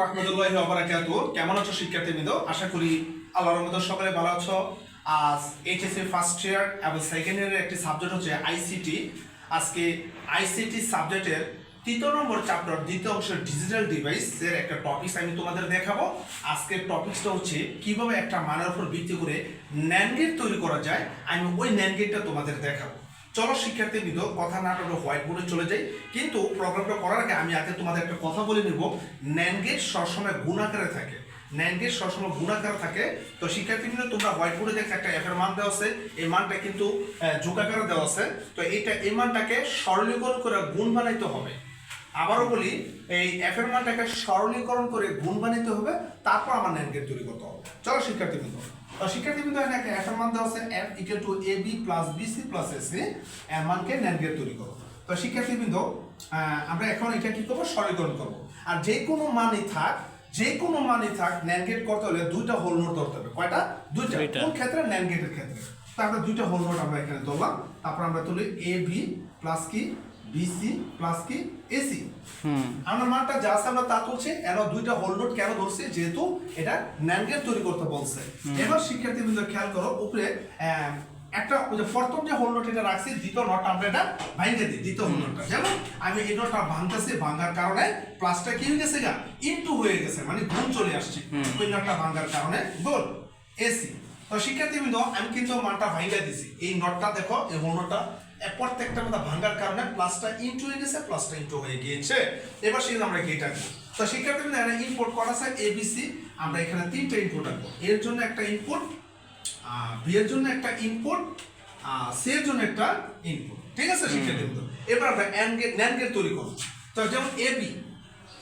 রহমতুল্লাহি ওয়া কেমন আছো শিক্ষার্থীবৃন্দ? আশা করি আল্লাহর রহমতে সকলে ভালো আছো। আজ এইচএসসি ফার্স্ট ইয়ার এবং সেকেন্ড ইয়ারের একটি সাবজেক্ট হচ্ছে আইসিটি আজকে আইসিটি সাবজেক্টের তৃতীয় নম্বর চ্যাপ্টার দ্বিতীয় অংশের ডিজিটাল ডিভাইসের একটা টপিকস আমি তোমাদের দেখাবো। আজকের টপিকসটা হচ্ছে কীভাবে একটা মানের উপর ভিত্তি করে ন্যানগেট তৈরি করা যায়। আমি ওই ন্যানগেটটা তোমাদের দেখাবো। চলো শিক্ষার্থী বিদ কথা না হোয়াইট বোর্ডে চলে যাই। কিন্তু প্রোগ্রামটা করার আগে আমি আগে তোমাদের একটা কথা বলে নিব। ন্যানগেট সবসময় গুণাকারে থাকে। ন্যানগেট সবসময় গুণাকারে থাকে। তো শিক্ষার্থী বিদ তোমরা হোয়াইট বোর্ডে দেখো একটা এফের মান দেওয়া আছে। এই মানটা কিন্তু যোগাকারে দেওয়া আছে। তো এইটা এই মানটাকে সরলীকরণ করে গুণ বানাইতে হবে। আবারও বলি, এই এফের মানটাকে সরলীকরণ করে গুণ বানাইতে হবে। তারপর আমার ন্যান গেট তৈরি করতে হবে। চলো শিক্ষার্থী শিক্ষার্থীবৃন্দ তো শিক্ষার্থীবৃন্দ এখানে একটা এফ মান দেওয়া আছে F equal to A B plus B C plus A এর মানকে ন্যান তৈরি করো। তো শিক্ষার্থীবৃন্দ আহ, আমরা এখন এটা কি করব? সরলীকরণ করব। আর যে কোনো মানই থাক যে কোনো মানই থাক ন্যান গেট করতে হলে দুইটা হোল নোট ধরতে হবে। কয়টা? দুইটা। কোন ক্ষেত্রে? ন্যান গেটের ক্ষেত্রে। তো আমরা দুইটা হোল নোট আমরা এখানে ধরলাম। তারপর আমরা তুলি এ বি প্লাস কি? বিসি প্লাস কি এসি। হুম। আমরা মানটা যা আছে আমরা তা তুলছি এর দুইটা হোল নোট কেন ধরছি যেহেতু এটা ন্যানগেট তৈরি করতে বলছে। এবার শিক্ষার্থী বৃন্দ খেয়াল করো উপরে একটা ওই যে প্রথম যে হোল নোট এটা রাখছি দ্বিতীয় নোট আমরা এটা ভাঙে দিই দ্বিতীয় হোল নোটটা যেমন আমি এই নোটটা ভাঙতেছি ভাঙার কারণে প্লাসটা কি হয়ে গেছে গা? ইনটু হয়ে গেছে মানে গুণ চলে আসছে। ওই নোটটা ভাঙার কারণে গোল এসি। তো শিক্ষার্থী বৃন্দ আমি কিন্তু মানটা ভাঙিয়ে দিছি। এই নোটটা দেখো এই হোল নোটটা প্রত্যেকটা মধ্যে ভাঙার কারণে প্লাসটা ইনটু হয়ে গেছে প্লাসটা ইনটু হয়ে গিয়েছে। এবার সেখানে আমরা গেট আঁকবো তো শিক্ষার্থী এখানে ইনপুট করা আছে এবিসি আমরা এখানে তিনটা ইনপুট আঁকবো এর জন্য একটা ইনপুট বি এর জন্য একটা ইনপুট সি এর জন্য একটা ইনপুট ঠিক আছে শিক্ষার্থী এবার আমরা এন্ড গেট ন্যান্ড গেট তৈরি করব। তো যেমন এবি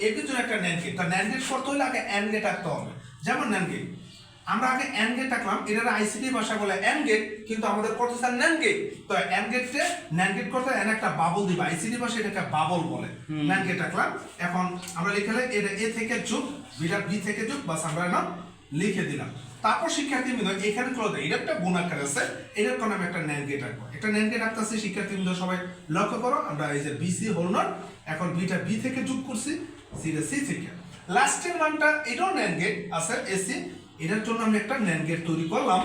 এবির জন্য একটা ন্যান্ড গেট তো ন্যান্ড গেট করতে হলে আগে এন্ড গেট আঁকতে হবে। যেমন ন্যান্ড গেট আমরা আগে এন গেট আঁকলাম এটার আইসিটি ভাষা বলে এন গেট কিন্তু আমাদের করতে স্যার ন্যান গেট তো এন গেটে ন্যান গেট করতে এন একটা বাবল দিবা। আইসিটি ভাষা এটাকে বাবল বলে। ন্যান গেট এখন আমরা লিখলে এটা এ থেকে যুগ বিটা বি থেকে যুগ বাস আমরা না লিখে দিলাম। তারপর শিক্ষার্থী বৃন্দ এখানে করে দেয় এটা একটা গুণ আকার আছে। এটার কারণে আমি একটা ন্যান গেট আঁকবো। একটা ন্যান গেট আঁকতেছি শিক্ষার্থী বৃন্দ সবাই লক্ষ্য করো আমরা এই যে বিসি হোল নট এখন বিটা বি থেকে যোগ করছি সিটা সি থেকে। লাস্টের মানটা এটাও ন্যান গেট আছে এসি এটার জন্য আমি একটা ন্যান গেট তৈরি করলাম।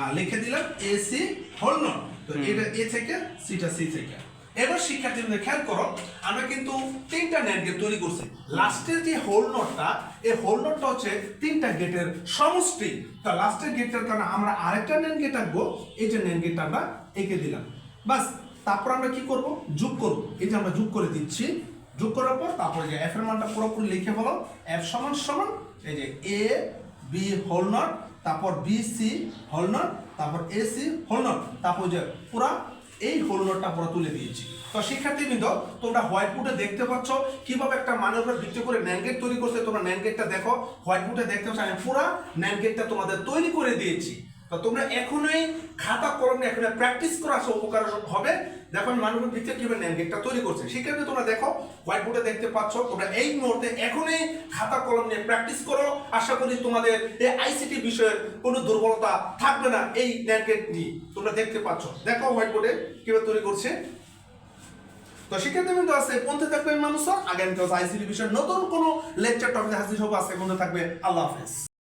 আর লিখে দিলাম এসি হোল নট তো এটা এ থেকে সিটা সি থেকে। এবার শিক্ষার্থীদের খেয়াল করো আমরা কিন্তু তিনটা ন্যান গেট তৈরি করছি। লাস্টের যে হোল নটটা এই হোল নটটা হচ্ছে তিনটা গেটের সমষ্টি। তা লাস্টের গেটের কারণে আমরা আরেকটা ন্যান গেট আঁকবো। এই যে ন্যান গেটটা আমরা এঁকে দিলাম। বাস তারপর আমরা কি করব? যোগ করব। এই যে আমরা যোগ করে দিচ্ছি। যোগ করার পর তারপরে যে এফ এর মানটা পুরোপুরি লিখে বলো এফ সমান সমান এই যে এ বি হোল নট তারপর বি সি হোল নট তারপর এ সি হোল নট তারপর যে পুরা এই হোল নটটা পুরো তুলে দিয়েছি। তো শিক্ষার্থীবৃন্দ, তোমরা হোয়াইট বোর্ডে দেখতে পাচ্ছ কীভাবে একটা মানের উপর ভিত্তি করে ন্যাঙ্গেট তৈরি করছে। তোমরা ন্যাঙ্গেটটা দেখো হোয়াইট বোর্ডে দেখতে পাচ্ছ, আমি পুরা ন্যাঙ্গেটটা তোমাদের তৈরি করে দিয়েছি। তো তোমরা এখনই খাতা কলম এখন প্র্যাকটিস করা আসো, উপকার হবে। দেখো আমি মানুষের ভিতরে কীভাবে ন্যানগেটটা তৈরি করছে। সেক্ষেত্রে তোমরা দেখো হোয়াইট বোর্ডে দেখতে পাচ্ছ, তোমরা এই মুহূর্তে এখনই খাতা কলম নিয়ে প্র্যাকটিস করো। আশা করি তোমাদের এই আইসিটি বিষয়ের কোনো দুর্বলতা থাকবে না এই ন্যানগেট নিয়ে। তোমরা দেখতে পাচ্ছ। দেখো হোয়াইট বোর্ডে কীভাবে তৈরি করছে। তো শিক্ষার্থী বিন্দু আছে পন্থে থাকবে মানুষ। আগামী আইসিটি বিষয়ের নতুন কোনো লেকচার টপিক হাজির হব। আজকে পর্যন্ত থাকবে। আল্লাহ হাফেজ।